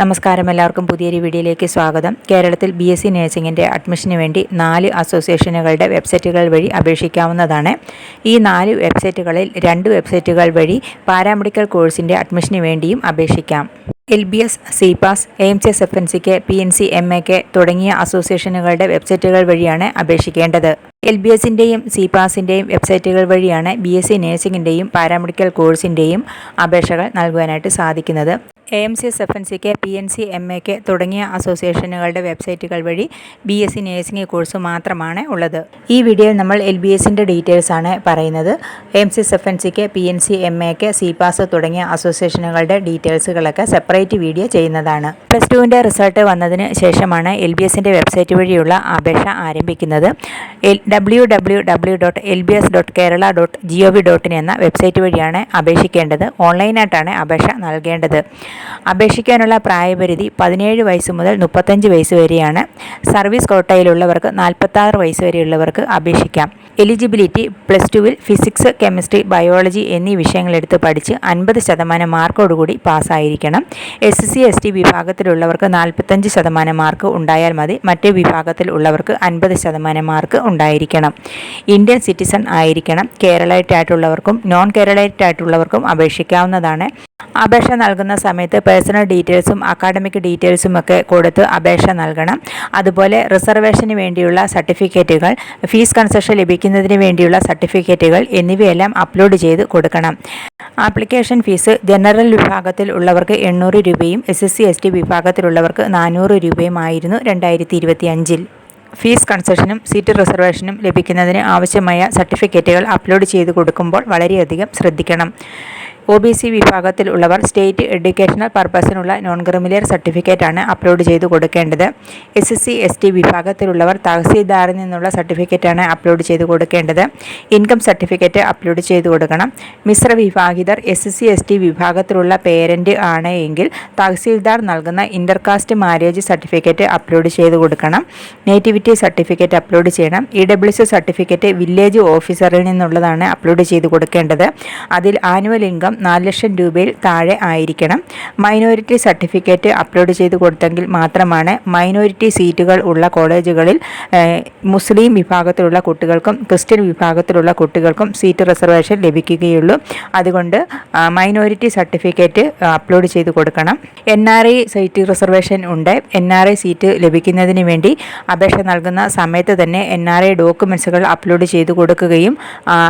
നമസ്കാരം. എല്ലാവർക്കും പുതിയൊരു വീഡിയോയിലേക്ക് സ്വാഗതം. കേരളത്തിൽ ബി എസ് സി നഴ്സിംഗിന്റെ അഡ്മിഷന് വേണ്ടി നാല് അസോസിയേഷനുകളുടെ വെബ്സൈറ്റുകൾ വഴി അപേക്ഷിക്കാവുന്നതാണ്. ഈ നാല് വെബ്സൈറ്റുകളിൽ രണ്ട് വെബ്സൈറ്റുകൾ വഴി പാരാമെഡിക്കൽ കോഴ്സിന്റെ അഡ്മിഷന് വേണ്ടിയും അപേക്ഷിക്കാം. L B S C PAS AIIMS S F N സിക്ക് P N C M A K തുടങ്ങിയ അസോസിയേഷനുകളുടെ വെബ്സൈറ്റുകൾ വഴിയാണ് അപേക്ഷിക്കേണ്ടത്. എൽ ബി എസിന്റെയും സി പാസിന്റെയും വെബ്സൈറ്റുകൾ വഴിയാണ് ബി എസ് സി നഴ്സിംഗിന്റെയും പാരാമെഡിക്കൽ കോഴ്സിന്റെയും അപേക്ഷകൾ നൽകുവാനായിട്ട് സാധിക്കുന്നത്. A M C S F N സിക്ക് പി എൻ സി എം എക്ക് തുടങ്ങിയ അസോസിയേഷനുകളുടെ വെബ്സൈറ്റുകൾ വഴി B S C nursing course മാത്രമാണ് ഉള്ളത്. ഈ വീഡിയോയിൽ നമ്മൾ എൽ ബി എസിന്റെ ഡീറ്റെയിൽസ് ആണ് പറയുന്നത്. A M C S F N സിക്ക് പി എൻ സി എം എക്ക് സി പാസ് തുടങ്ങിയ അസോസിയേഷനുകളുടെ ഡീറ്റെയിൽസുകളൊക്കെ സെപ്പറേറ്റ് വീഡിയോ ചെയ്യുന്നതാണ്. പ്ലസ് ടുവിന്റെ റിസൾട്ട് വന്നതിന് ശേഷമാണ് എൽ ബി എസിന്റെ വെബ്സൈറ്റ് വഴിയുള്ള അപേക്ഷ ആരംഭിക്കുന്നത്. W W W dot L B S dot Kerala dot G O V dot in എന്ന വെബ്സൈറ്റ് വഴിയാണ് അപേക്ഷിക്കേണ്ടത്. ഓൺലൈനായിട്ടാണ് അപേക്ഷ നൽകേണ്ടത്. അപേക്ഷിക്കാനുള്ള പ്രായപരിധി പതിനേഴ് വയസ്സ് മുതൽ മുപ്പത്തഞ്ച് വയസ്സ് വരെയാണ്. സർവീസ് കോട്ടയിലുള്ളവർക്ക് നാൽപ്പത്താറ് വയസ്സ് വരെയുള്ളവർക്ക് അപേക്ഷിക്കാം. എലിജിബിലിറ്റി പ്ലസ് ടുവിൽ ഫിസിക്സ് കെമിസ്ട്രി ബയോളജി എന്നീ വിഷയങ്ങളെടുത്ത് പഠിച്ച് അൻപത് ശതമാനം മാർക്കോടുകൂടി പാസ്സായിരിക്കണം. എസ് സി എസ് ടി വിഭാഗത്തിലുള്ളവർക്ക് നാൽപ്പത്തഞ്ച് ശതമാനം മാർക്ക് ഉണ്ടായാൽ മതി. മറ്റ് വിഭാഗത്തിൽ ഉള്ളവർക്ക് അൻപത് ശതമാനം മാർക്ക് ഉണ്ടായിരിക്കണം. ഇന്ത്യൻ സിറ്റിസൺ ആയിരിക്കണം. കേരളൈറ്റ് ആയിട്ടുള്ളവർക്കും നോൺ കേരളൈറ്റ് ആയിട്ടുള്ളവർക്കും അപേക്ഷിക്കാവുന്നതാണ്. അപേക്ഷ നൽകുന്ന സമയത്ത് പേഴ്സണൽ ഡീറ്റെയിൽസും അക്കാഡമിക് ഡീറ്റെയിൽസും ഒക്കെ കൊടുത്ത് അപേക്ഷ നൽകണം. അതുപോലെ റിസർവേഷന് വേണ്ടിയുള്ള സർട്ടിഫിക്കറ്റുകൾ ഫീസ് കൺസെഷൻ ലഭിക്കുന്നതിന് വേണ്ടിയുള്ള സർട്ടിഫിക്കറ്റുകൾ എന്നിവയെല്ലാം അപ്ലോഡ് ചെയ്ത് കൊടുക്കണം. ആപ്ലിക്കേഷൻ ഫീസ് ജനറൽ വിഭാഗത്തിൽ ഉള്ളവർക്ക് എണ്ണൂറ് രൂപയും S S C S T വിഭാഗത്തിലുള്ളവർക്ക് നാനൂറ് രൂപയുമായിരുന്നു രണ്ടായിരത്തി ഫീസ് കൺസെഷനും സീറ്റ് റിസർവേഷനും ലഭിക്കുന്നതിന് ആവശ്യമായ സർട്ടിഫിക്കറ്റുകൾ അപ്ലോഡ് ചെയ്ത് കൊടുക്കുമ്പോൾ വളരെയധികം ശ്രദ്ധിക്കണം. ഒ ബി സി വിഭാഗത്തിലുള്ളവർ സ്റ്റേറ്റ് എഡ്യൂക്കേഷണൽ പർപ്പസിനുള്ള നോൺ ക്രിമിലിയർ സർട്ടിഫിക്കറ്റാണ് അപ്ലോഡ് ചെയ്ത് കൊടുക്കേണ്ടത്. S S C S T വിഭാഗത്തിലുള്ളവർ തഹസീൽദാറിൽ നിന്നുള്ള സർട്ടിഫിക്കറ്റാണ് അപ്ലോഡ് ചെയ്ത് കൊടുക്കേണ്ടത്. ഇൻകം സർട്ടിഫിക്കറ്റ് അപ്ലോഡ് ചെയ്ത് കൊടുക്കണം. മിശ്ര വിഭാഗിതർ S S C S T വിഭാഗത്തിലുള്ള പേരന്റ് ആണ് എങ്കിൽ തഹസീൽദാർ നൽകുന്ന ഇന്റർകാസ്റ്റ് മാരേജ് സർട്ടിഫിക്കറ്റ് അപ്ലോഡ് ചെയ്ത് കൊടുക്കണം. നേറ്റിവിറ്റി സർട്ടിഫിക്കറ്റ് അപ്ലോഡ് ചെയ്യണം. ഇ ഡബ്ല്യു സർട്ടിഫിക്കറ്റ് വില്ലേജ് ഓഫീസറിൽ നിന്നുള്ളതാണ് അപ്ലോഡ് ചെയ്ത് കൊടുക്കേണ്ടത്. അതിൽ ആനുവൽ ഇൻകം നാല് ലക്ഷം രൂപയിൽ താഴെ ആയിരിക്കണം. മൈനോറിറ്റി സർട്ടിഫിക്കറ്റ് അപ്ലോഡ് ചെയ്ത് കൊടുത്തെങ്കിൽ മാത്രമാണ് മൈനോറിറ്റി സീറ്റുകൾ ഉള്ള കോളേജുകളിൽ മുസ്ലിം വിഭാഗത്തിലുള്ള കുട്ടികൾക്കും ക്രിസ്ത്യൻ വിഭാഗത്തിലുള്ള കുട്ടികൾക്കും സീറ്റ് റിസർവേഷൻ ലഭിക്കുകയുള്ളൂ. അതുകൊണ്ട് മൈനോറിറ്റി സർട്ടിഫിക്കറ്റ് അപ്ലോഡ് ചെയ്ത് കൊടുക്കണം. N R I seat reservation ഉണ്ട്. എൻ ആർ ഐ സീറ്റ് ലഭിക്കുന്നതിന് വേണ്ടി അപേക്ഷ നൽകുന്ന സമയത്ത് തന്നെ എൻ ആർ ഐ ഡോക്യുമെൻസുകൾ അപ്ലോഡ് ചെയ്ത് കൊടുക്കുകയും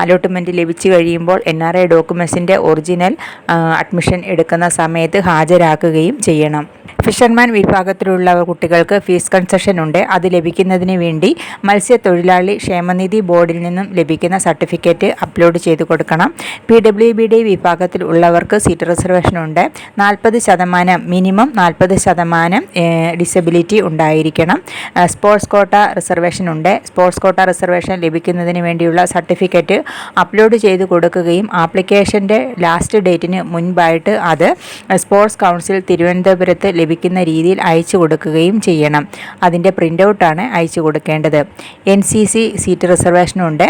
അലോട്ട്മെന്റ് ലഭിച്ചു കഴിയുമ്പോൾ എൻ ആർ ഐ ഡോക്യുമെൻസിന്റെ ഒറിജിനൽ അഡ്മിഷൻ എടുക്കുന്ന സമയത്ത് ഹാജരാക്കുകയും ചെയ്യണം. ഫിഷർമാൻ വിഭാഗത്തിലുള്ള കുട്ടികൾക്ക് ഫീസ് കൺസെഷൻ ഉണ്ട്. അത് ലഭിക്കുന്നതിന് വേണ്ടി മത്സ്യത്തൊഴിലാളി ക്ഷേമനിധി ബോർഡിൽ നിന്നും ലഭിക്കുന്ന സർട്ടിഫിക്കറ്റ് അപ്ലോഡ് ചെയ്തു കൊടുക്കണം. പി ഡബ്ല്യു ബി ഡി വിഭാഗത്തിൽ ഉള്ളവർക്ക് സീറ്റ് റിസർവേഷൻ ഉണ്ട്. നാൽപ്പത് ശതമാനം മിനിമം നാൽപ്പത് ശതമാനം ഡിസബിലിറ്റി ഉണ്ടായിരിക്കണം. സ്പോർട്സ് കോട്ട റിസർവേഷൻ ഉണ്ട്. സ്പോർട്സ് കോട്ട റിസർവേഷൻ ലഭിക്കുന്നതിന് വേണ്ടിയുള്ള സർട്ടിഫിക്കറ്റ് അപ്ലോഡ് ചെയ്തു കൊടുക്കുകയും ആപ്ലിക്കേഷന്റെ ലാസ്റ്റ് ഡേറ്റിന് മുൻപായിട്ട് അത് സ്പോർട്സ് കൗൺസിൽ തിരുവനന്തപുരത്ത് ലഭിക്കുന്ന രീതിയിൽ അയച്ചു കൊടുക്കുകയും ചെയ്യണം. അതിന്റെ പ്രിന്റ് ഔട്ടാണ് അയച്ചു കൊടുക്കേണ്ടത്. എൻ സി സി സീറ്റ് റിസർവേഷനുണ്ട്.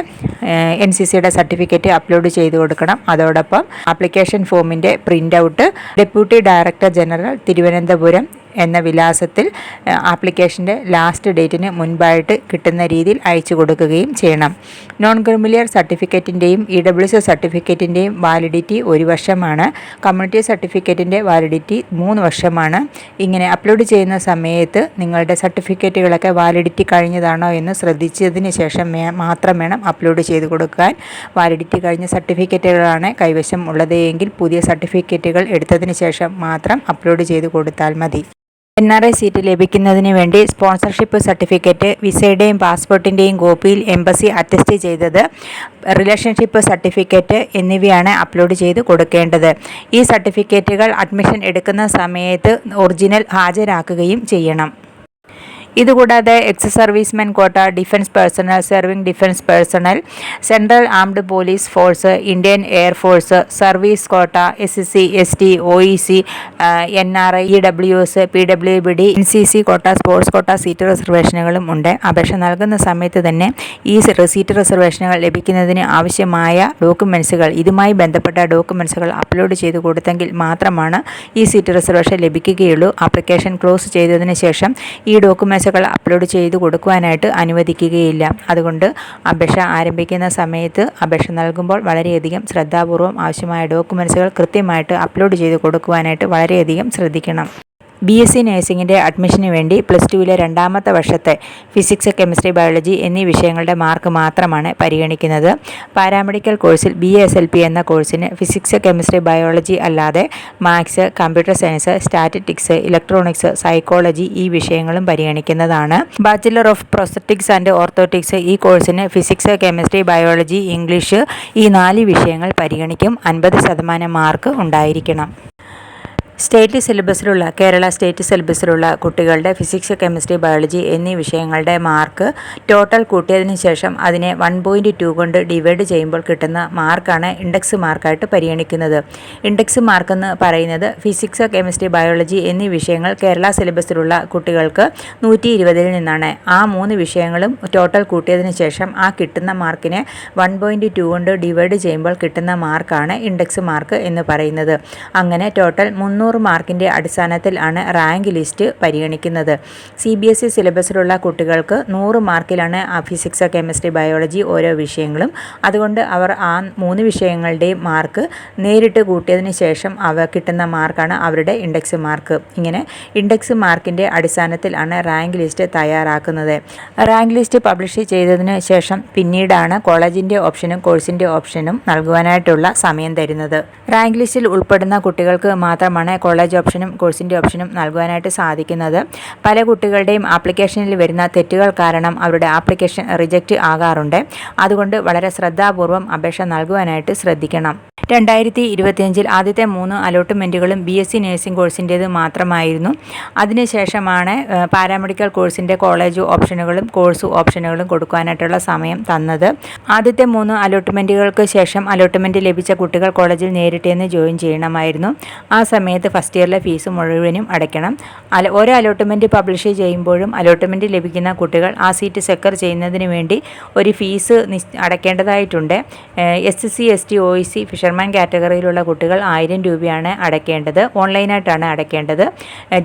എൻ സി സിയുടെ സർട്ടിഫിക്കറ്റ് അപ്ലോഡ് ചെയ്ത് കൊടുക്കണം. അതോടൊപ്പം ആപ്ലിക്കേഷൻ ഫോമിന്റെ print out deputy director general Thiruvananthapuram എന്ന വിലാസത്തിൽ ആപ്ലിക്കേഷന്റെ ലാസ്റ്റ് ഡേറ്റിന് മുൻപായിട്ട് കിട്ടുന്ന രീതിയിൽ അയച്ചു കൊടുക്കുകയും ചെയ്യണം. നോൺ ക്രിമിലിയർ സർട്ടിഫിക്കറ്റിന്റെയും ഇ ഡബ്ല്യു സി സർട്ടിഫിക്കറ്റിന്റെയും വാലിഡിറ്റി ഒരു വർഷമാണ്. കമ്മ്യൂണിറ്റി സർട്ടിഫിക്കറ്റിന്റെ വാലിഡിറ്റി മൂന്ന് വർഷമാണ്. ഇങ്ങനെ അപ്ലോഡ് ചെയ്യുന്ന സമയത്ത് നിങ്ങളുടെ സർട്ടിഫിക്കറ്റുകളൊക്കെ വാലിഡിറ്റി കഴിഞ്ഞതാണോ എന്ന് ശ്രദ്ധിച്ചതിന് ശേഷം മാത്രം വേണം അപ്ലോഡ് ചെയ്ത് കൊടുക്കാൻ. വാലിഡിറ്റി കഴിഞ്ഞ സർട്ടിഫിക്കറ്റുകളാണ് കൈവശം ഉള്ളത് എങ്കിൽ പുതിയ സർട്ടിഫിക്കറ്റുകൾ എടുത്തതിന് ശേഷം മാത്രം അപ്ലോഡ് ചെയ്ത് കൊടുത്താൽ മതി. എൻ ആർ ഐ സീറ്റ് ലഭിക്കുന്നതിന് വേണ്ടി സ്പോൺസർഷിപ്പ് സർട്ടിഫിക്കറ്റ് വിസയുടെയും പാസ്പോർട്ടിന്റെയും കോപ്പിയിൽ എംബസി അറ്റസ്റ്റ് ചെയ്തത് റിലേഷൻഷിപ്പ് സർട്ടിഫിക്കറ്റ് എന്നിവയാണ് അപ്ലോഡ് ചെയ്ത് കൊടുക്കേണ്ടത്. ഈ സർട്ടിഫിക്കറ്റുകൾ അഡ്മിഷൻ എടുക്കുന്ന സമയത്ത് ഒറിജിനൽ ഹാജരാക്കുകയും ചെയ്യണം. ഇതുകൂടാതെ ex servicemen quota defence personnel serving defence personnel central armed police force Indian air force service quota S S C S T O E C N R I E W S P W B D N C C quota sports quota seat റിസർവേഷനുകളും ഉണ്ട്. അപേക്ഷ നൽകുന്ന സമയത്ത് തന്നെ ഈ seat റിസർവേഷനുകൾ ലഭിക്കുന്നതിന് ആവശ്യമായ ഡോക്യുമെൻസുകൾ ഇതുമായി ബന്ധപ്പെട്ട ഡോക്യുമെൻസുകൾ അപ്ലോഡ് ചെയ്ത് കൊടുത്തെങ്കിൽ മാത്രമാണ് ഈ സീറ്റ് റിസർവേഷൻ ലഭിക്കുകയുള്ളൂ. ആപ്ലിക്കേഷൻ ക്ലോസ് ചെയ്തതിന് ശേഷം ഈ ഡോക്യുമെൻസുകൾ അപ്ലോഡ് ചെയ്ത് കൊടുക്കുവാനായിട്ട് അനുവദിക്കുകയില്ല. അതുകൊണ്ട് അപേക്ഷ ആരംഭിക്കുന്ന സമയത്ത് അപേക്ഷ നൽകുമ്പോൾ വളരെയധികം ശ്രദ്ധാപൂർവം ആവശ്യമായ ഡോക്യുമെൻസുകൾ കൃത്യമായിട്ട് അപ്ലോഡ് ചെയ്ത് കൊടുക്കുവാനായിട്ട് വളരെയധികം ശ്രദ്ധിക്കണം. ബി എസ് സി നഴ്സിംഗിന്റെ അഡ്മിഷന് വേണ്ടി പ്ലസ് ടുവിലെ രണ്ടാമത്തെ വർഷത്തെ ഫിസിക്സ് കെമിസ്ട്രി ബയോളജി എന്നീ വിഷയങ്ങളുടെ മാർക്ക് മാത്രമാണ് പരിഗണിക്കുന്നത്. പാരാമെഡിക്കൽ കോഴ്സിൽ ബി എസ് എൽ പി എന്ന കോഴ്സിന് ഫിസിക്സ് കെമിസ്ട്രി ബയോളജി അല്ലാതെ maths computer science statistics electronics psychology ഈ വിഷയങ്ങളും പരിഗണിക്കുന്നതാണ്. Bachelor of prosthetics and orthotics ഈ കോഴ്സിന് ഫിസിക്സ് കെമിസ്ട്രി ബയോളജി ഇംഗ്ലീഷ് ഈ നാല് വിഷയങ്ങൾ പരിഗണിക്കും. അൻപത് ശതമാനം മാർക്ക് ഉണ്ടായിരിക്കണം. സ്റ്റേറ്റ് സിലബസിലുള്ള കേരള സ്റ്റേറ്റ് സിലബസിലുള്ള കുട്ടികളുടെ ഫിസിക്സ് കെമിസ്ട്രി ബയോളജി എന്നീ വിഷയങ്ങളുടെ മാർക്ക് ടോട്ടൽ കൂട്ടിയതിന് ശേഷം അതിനെ വൺ പോയിന്റ് ടു കൊണ്ട് ഡിവൈഡ് ചെയ്യുമ്പോൾ കിട്ടുന്ന മാർക്കാണ് ഇൻഡെക്സ് മാർക്കായിട്ട് പരിഗണിക്കുന്നത്. ഇൻഡെക്സ് മാർക്ക് എന്ന് പറയുന്നത് ഫിസിക്സ് കെമിസ്ട്രി ബയോളജി എന്നീ വിഷയങ്ങൾ കേരള സിലബസിലുള്ള കുട്ടികൾക്ക് നൂറ്റി ഇരുപതിൽ നിന്നാണ്. ആ മൂന്ന് വിഷയങ്ങളും ടോട്ടൽ കൂട്ടിയതിന് ശേഷം ആ കിട്ടുന്ന മാർക്കിനെ വൺ പോയിന്റ് ടു കൊണ്ട് ഡിവൈഡ് ചെയ്യുമ്പോൾ കിട്ടുന്ന മാർക്കാണ് ഇൻഡെക്സ് മാർക്ക് എന്ന് പറയുന്നത്. അങ്ങനെ ടോട്ടൽ മുന്നൂറ് മുന്നൂറ് മാർക്കിന്റെ അടിസ്ഥാനത്തിൽ ആണ് റാങ്ക് ലിസ്റ്റ് പരിഗണിക്കുന്നത്. സി ബി എസ് ഇ സിലബസിലുള്ള കുട്ടികൾക്ക് നൂറ് മാർക്കിലാണ് ഫിസിക്സ് കെമിസ്ട്രി ബയോളജി ഓരോ വിഷയങ്ങളും. അതുകൊണ്ട് അവർ ആ മൂന്ന് വിഷയങ്ങളുടെയും മാർക്ക് നേരിട്ട് കൂട്ടിയതിന് ശേഷം അവ കിട്ടുന്ന മാർക്കാണ് അവരുടെ ഇൻഡെക്സ് മാർക്ക്. ഇങ്ങനെ ഇൻഡെക്സ് മാർക്കിന്റെ അടിസ്ഥാനത്തിൽ ആണ് റാങ്ക് ലിസ്റ്റ് തയ്യാറാക്കുന്നത്. റാങ്ക് ലിസ്റ്റ് പബ്ലിഷ് ചെയ്തതിന് ശേഷം പിന്നീടാണ് കോളേജിന്റെ ഓപ്ഷനും കോഴ്സിന്റെ ഓപ്ഷനും നൽകുവാനായിട്ടുള്ള സമയം തരുന്നത്. റാങ്ക് ലിസ്റ്റിൽ ഉൾപ്പെടുന്ന കുട്ടികൾക്ക് മാത്രമാണ് കോളേജ് ഓപ്ഷനും കോഴ്സിന്റെ ഓപ്ഷനും നൽകുവാനായിട്ട് സാധിക്കുന്നത്. പല കുട്ടികളുടെയും ആപ്ലിക്കേഷനിൽ വരുന്ന തെറ്റുകൾ കാരണം അവരുടെ ആപ്ലിക്കേഷൻ റിജക്റ്റ് ആകാറുണ്ട്. അതുകൊണ്ട് വളരെ ശ്രദ്ധാപൂർവം അപേക്ഷ നൽകുവാനായിട്ട് ശ്രദ്ധിക്കണം. രണ്ടായിരത്തി ഇരുപത്തിയഞ്ചിൽ ആദ്യത്തെ മൂന്ന് അലോട്ട്മെന്റുകളും ബി എസ് സി നഴ്സിംഗ് കോഴ്സിന്റേത് മാത്രമായിരുന്നു. അതിനുശേഷമാണ് പാരാമെഡിക്കൽ കോഴ്സിന്റെ കോളേജ് ഓപ്ഷനുകളും കോഴ്സ് ഓപ്ഷനുകളും കൊടുക്കാനായിട്ടുള്ള സമയം തന്നത്. ആദ്യത്തെ മൂന്ന് അലോട്ട്മെന്റുകൾക്ക് ശേഷം അലോട്ട്മെന്റ് ലഭിച്ച കുട്ടികൾ കോളേജിൽ നേരിട്ട് നിന്ന് ജോയിൻ ചെയ്യണമായിരുന്നു. ആ സമയത്ത് ഫസ്റ്റ് ഇയറിലെ ഫീസ് മുഴുവനും അടയ്ക്കണം. അല ഓരോ അലോട്ട്മെന്റ് പബ്ലിഷ് ചെയ്യുമ്പോഴും അലോട്ട്മെന്റ് ലഭിക്കുന്ന കുട്ടികൾ ആ സീറ്റ് സെക്കർ ചെയ്യുന്നതിന് വേണ്ടി ഒരു fee അടയ്ക്കേണ്ടതായിട്ടുണ്ട് S C S T O C fisherman കാറ്റഗറിയിലുള്ള കുട്ടികൾ ആയിരം രൂപയാണ് അടയ്ക്കേണ്ടത് ഓൺലൈനായിട്ടാണ് അടയ്ക്കേണ്ടത്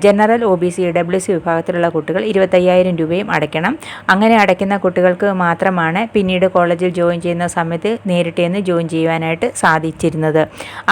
general O B C W C വിഭാഗത്തിലുള്ള കുട്ടികൾ ഇരുപത്തയ്യായിരം രൂപയും അടയ്ക്കണം. അങ്ങനെ അടയ്ക്കുന്ന കുട്ടികൾക്ക് മാത്രമാണ് പിന്നീട് കോളേജിൽ ജോയിൻ ചെയ്യുന്ന സമയത്ത് നേരിട്ട് ജോയിൻ ചെയ്യുവാനായിട്ട് സാധിച്ചിരുന്നത്.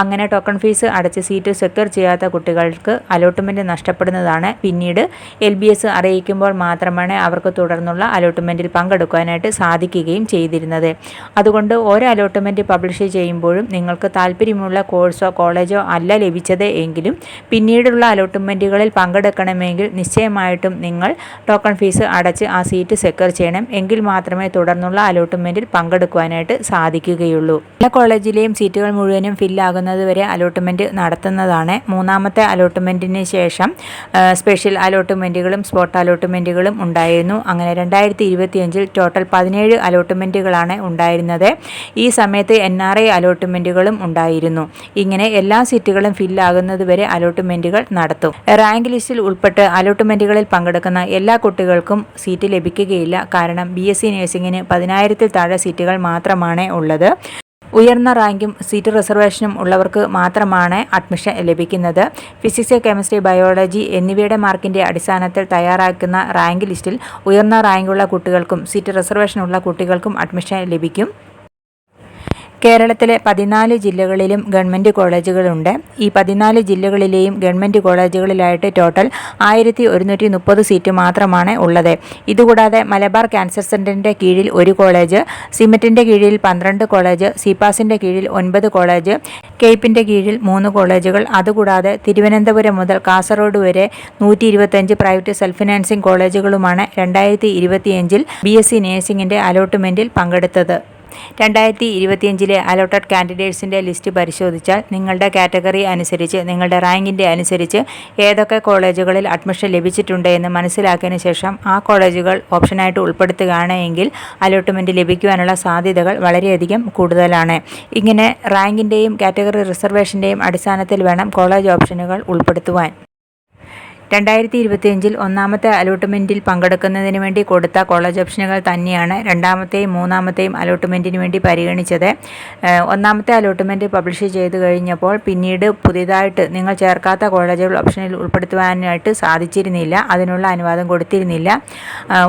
അങ്ങനെ ടോക്കൺ ഫീസ് അടച്ച് സീറ്റ് സെക്യൂർ ചെയ്യാത്ത കുട്ടികൾക്ക് അലോട്ട്മെന്റ് നഷ്ടപ്പെടുന്നതാണ് പിന്നീട് എൽ ബി എസ് അറിയിക്കുമ്പോൾ മാത്രമാണ് അവർക്ക് തുടർന്നുള്ള അലോട്ട്മെന്റിൽ പങ്കെടുക്കാനായിട്ട് സാധിക്കുകയും ചെയ്തിരുന്നത്. അതുകൊണ്ട് ഒരു അലോട്ട്മെന്റ് പബ്ലിഷ് ചെയ്യുമ്പോഴും നിങ്ങൾക്ക് താല്പര്യമുള്ള കോഴ്സോ കോളേജോ അല്ല ലഭിച്ചത് എങ്കിലും പിന്നീടുള്ള അലോട്ട്മെന്റുകളിൽ പങ്കെടുക്കണമെങ്കിൽ നിശ്ചയമായിട്ടും നിങ്ങൾ ടോക്കൺ ഫീസ് അടച്ച് ആ സീറ്റ് സെക്യൂർ ചെയ്യണം. എങ്കിൽ മാത്രമേ തുടർന്നുള്ള അലോട്ട്മെന്റിൽ പങ്കെടുക്കുവാനായിട്ട് സാധിക്കുകയുള്ളൂ. എല്ലാ കോളേജിലെയും സീറ്റുകൾ മുഴുവനും ഫില്ലാകുന്നത് വരെ അലോട്ട്മെന്റ് നടത്തുന്നതാണ് മൂന്നാമത്തെ അലോട്ട്മെന്റിന് ശേഷം സ്പെഷ്യൽ അലോട്ട്മെന്റുകളും സ്പോട്ട് അലോട്ട്മെന്റുകളും ഉണ്ടായിരുന്നു. അങ്ങനെ രണ്ടായിരത്തി ഇരുപത്തിയഞ്ചിൽ ടോട്ടൽ പതിനേഴ് അലോട്ട്മെന്റുകളാണ് ഉണ്ടായിരുന്നത്. ഈ സമയത്ത് എൻ ആർ ഐ അലോട്ട്മെന്റുകളും ഉണ്ടായിരുന്നു. ഇങ്ങനെ എല്ലാ സീറ്റുകളും ഫില്ലാകുന്നത് വരെ അലോട്ട്മെന്റുകൾ നടത്തും. റാങ്ക് ലിസ്റ്റിൽ ഉൾപ്പെട്ട് അലോട്ട്മെന്റുകളിൽ പങ്കെടുക്കുന്ന എല്ലാ കുട്ടികൾക്കും സീറ്റ് ലഭിക്കുകയില്ല. കാരണം ബി എസ് സി നഴ്സിംഗിന് പതിനായിരത്തിൽ താഴെ സീറ്റുകൾ മാത്രമാണ് ഉള്ളത്. ഉയർന്ന റാങ്കും സീറ്റ് റിസർവേഷനും ഉള്ളവർക്ക് മാത്രമാണ് അഡ്മിഷൻ ലഭിക്കുന്നത്. ഫിസിക്സ് കെമിസ്ട്രി ബയോളജി എന്നിവയുടെ മാർക്കിന്റെ അടിസ്ഥാനത്തിൽ തയ്യാറാക്കുന്ന റാങ്ക് ലിസ്റ്റിൽ ഉയർന്ന റാങ്കുള്ള കുട്ടികൾക്കും സീറ്റ് റിസർവേഷനുള്ള കുട്ടികൾക്കും അഡ്മിഷൻ ലഭിക്കും. കേരളത്തിലെ പതിനാല് ജില്ലകളിലും ഗവൺമെന്റ് കോളേജുകളുണ്ട്. ഈ പതിനാല് ജില്ലകളിലെയും ഗവൺമെന്റ് കോളേജുകളിലായിട്ട് ടോട്ടൽ ആയിരത്തി ഒരുന്നൂറ്റി മുപ്പത് സീറ്റ് മാത്രമാണ് ഉള്ളത്. ഇതുകൂടാതെ മലബാർ ക്യാൻസർ സെന്ററിന്റെ കീഴിൽ ഒരു കോളേജ് സിമറ്റിന്റെ കീഴിൽ പന്ത്രണ്ട് കോളേജ് സിപാസിന്റെ കീഴിൽ ഒൻപത് കോളേജ് കെയ്പിന്റെ കീഴിൽ മൂന്ന് കോളേജുകൾ. അതുകൂടാതെ തിരുവനന്തപുരം മുതൽ കാസർഗോഡ് വരെ നൂറ്റി ഇരുപത്തഞ്ച് പ്രൈവറ്റ് സെൽഫ് ഫിനാൻസിംഗ് കോളേജുകളുമാണ് രണ്ടായിരത്തി ഇരുപത്തിയഞ്ചിൽ ബി എസ് സി നേഴ്സിംഗിന്റെ അലോട്ട്മെന്റിൽ പങ്കെടുത്തത്. രണ്ടായിരത്തി ഇരുപത്തിയഞ്ചിലെ അലോട്ടഡ് കാൻഡിഡേറ്റ്സിന്റെ ലിസ്റ്റ് പരിശോധിച്ചാൽ നിങ്ങളുടെ കാറ്റഗറി അനുസരിച്ച് നിങ്ങളുടെ റാങ്കിന്റെ അനുസരിച്ച് ഏതൊക്കെ കോളേജുകളിൽ അഡ്മിഷൻ ലഭിച്ചിട്ടുണ്ട് എന്ന് മനസ്സിലാക്കിയതിന് ശേഷം ആ കോളേജുകൾ ഓപ്ഷനായിട്ട് ഉൾപ്പെടുത്തുകയാണ് എങ്കിൽ അലോട്ട്മെന്റ് ലഭിക്കുവാനുള്ള സാധ്യതകൾ വളരെയധികം കൂടുതലാണ്. ഇങ്ങനെ റാങ്കിന്റെയും കാറ്റഗറി റിസർവേഷന്റെയും അടിസ്ഥാനത്തിൽ വേണം കോളേജ് ഓപ്ഷനുകൾ ഉൾപ്പെടുത്തുവാൻ. രണ്ടായിരത്തി ഇരുപത്തിയഞ്ചിൽ ഒന്നാമത്തെ അലോട്ട്മെന്റിൽ പങ്കെടുക്കുന്നതിന് വേണ്ടി കൊടുത്ത കോളേജ് ഓപ്ഷനുകൾ തന്നെയാണ് രണ്ടാമത്തെയും മൂന്നാമത്തെയും അലോട്ട്മെന്റിന് വേണ്ടി പരിഗണിച്ചത്. ഒന്നാമത്തെ അലോട്ട്മെന്റ് പബ്ലിഷ് ചെയ്തു കഴിഞ്ഞപ്പോൾ പിന്നീട് പുതിയതായിട്ട് നിങ്ങൾ ചേർക്കാത്ത കോളേജുകൾ ഓപ്ഷനിൽ ഉൾപ്പെടുത്തുവാനായിട്ട് സാധിച്ചിരുന്നില്ല. അതിനുള്ള അനുവാദം കൊടുത്തിരുന്നില്ല.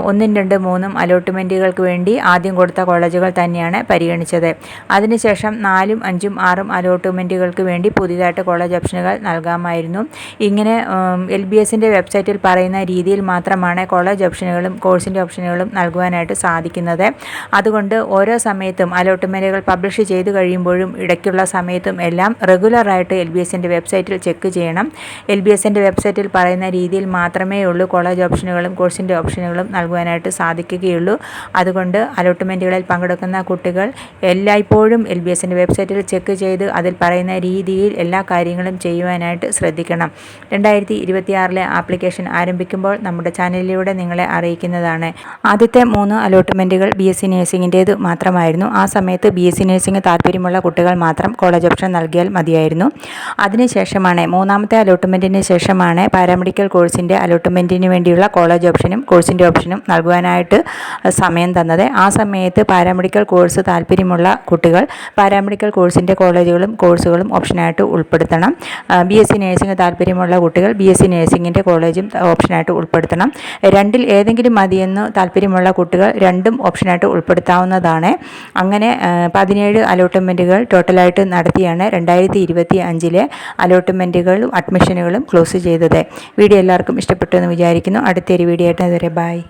ഒന്നും രണ്ട് മൂന്നും അലോട്ട്മെന്റുകൾക്ക് വേണ്ടി ആദ്യം കൊടുത്ത കോളേജുകൾ തന്നെയാണ് പരിഗണിച്ചത്. അതിനുശേഷം നാലും അഞ്ചും ആറും അലോട്ട്മെന്റുകൾക്ക് വേണ്ടി പുതിയതായിട്ട് കോളേജ് ഓപ്ഷനുകൾ നൽകാമായിരുന്നു. ഇങ്ങനെ എൽ ബി എസ് എസിന്റെ വെബ്സൈറ്റിൽ പറയുന്ന രീതിയിൽ മാത്രമാണ് കോളേജ് ഓപ്ഷനുകളും കോഴ്സിന്റെ ഓപ്ഷനുകളും നൽകുവാനായിട്ട് സാധിക്കുന്നത്. അതുകൊണ്ട് ഓരോ സമയത്തും അലോട്ട്മെന്റുകൾ പബ്ലിഷ് ചെയ്ത് കഴിയുമ്പോഴും ഇടയ്ക്കുള്ള സമയത്തും എല്ലാം റെഗുലറായിട്ട് എൽ ബി എസിന്റെ വെബ്സൈറ്റിൽ ചെക്ക് ചെയ്യണം. എൽ ബി എസിന്റെ വെബ്സൈറ്റിൽ പറയുന്ന രീതിയിൽ മാത്രമേ ഉള്ളൂ കോളേജ് ഓപ്ഷനുകളും കോഴ്സിന്റെ ഓപ്ഷനുകളും നൽകുവാനായിട്ട് സാധിക്കുകയുള്ളൂ. അതുകൊണ്ട് അലോട്ട്മെന്റുകളിൽ പങ്കെടുക്കുന്ന കുട്ടികൾ എല്ലായ്പ്പോഴും എൽ ബി എസിന്റെ വെബ്സൈറ്റിൽ ചെക്ക് ചെയ്ത് അതിൽ പറയുന്ന രീതിയിൽ എല്ലാ കാര്യങ്ങളും ചെയ്യുവാനായിട്ട് ശ്രദ്ധിക്കണം. രണ്ടായിരത്തി ഇരുപത്തിയാറിലെ ആപ്ലിക്കേഷൻ ആരംഭിക്കുമ്പോൾ നമ്മുടെ ചാനലിലൂടെ നിങ്ങളെ അറിയിക്കുന്നതാണ്. ആദ്യത്തെ മൂന്ന് അലോട്ട്മെന്റുകൾ ബി എസ് സി നഴ്സിംഗിന്റേത് മാത്രമായിരുന്നു. ആ സമയത്ത് ബി എസ് സി നേഴ്സിംഗ് താല്പര്യമുള്ള കുട്ടികൾ മാത്രം കോളേജ് ഓപ്ഷൻ നൽകിയാൽ മതിയായിരുന്നു. അതിനുശേഷമാണ് മൂന്നാമത്തെ അലോട്ട്മെന്റിന് ശേഷമാണ് പാരാമെഡിക്കൽ കോഴ്സിന്റെ അലോട്ട്മെന്റിന് വേണ്ടിയുള്ള കോളേജ് ഓപ്ഷനും കോഴ്സിന്റെ ഓപ്ഷനും നൽകുവാനായിട്ട് സമയം തന്നത്. ആ സമയത്ത് പാരാമെഡിക്കൽ കോഴ്സ് താല്പര്യമുള്ള കുട്ടികൾ പാരാമെഡിക്കൽ കോഴ്സിന്റെ കോളേജുകളും കോഴ്സുകളും ഓപ്ഷനായിട്ട് ഉൾപ്പെടുത്തണം. ബി എസ് സി നേഴ്സിംഗ് താല്പര്യമുള്ള കുട്ടികൾ ബി എസ് സി നേഴ്സിംഗ് നഴ്സിംഗിന്റെ കോളേജും ഓപ്ഷനായിട്ട് ഉൾപ്പെടുത്തണം. രണ്ടിൽ ഏതെങ്കിലും മതിയെന്ന് താല്പര്യമുള്ള കുട്ടികൾ രണ്ടും ഓപ്ഷനായിട്ട് ഉൾപ്പെടുത്താവുന്നതാണ്. അങ്ങനെ പതിനേഴ് അലോട്ട്മെന്റുകൾ ടോട്ടലായിട്ട് നടത്തിയാണ് രണ്ടായിരത്തി ഇരുപത്തി അഞ്ചിലെ അലോട്ട്മെന്റുകളും അഡ്മിഷനുകളും ക്ലോസ് ചെയ്തത്. വീഡിയോ എല്ലാവർക്കും ഇഷ്ടപ്പെട്ടു എന്ന് വിചാരിക്കുന്നു. അടുത്തൊരു വീഡിയോ ആയിട്ട് അതുവരെ ബൈ.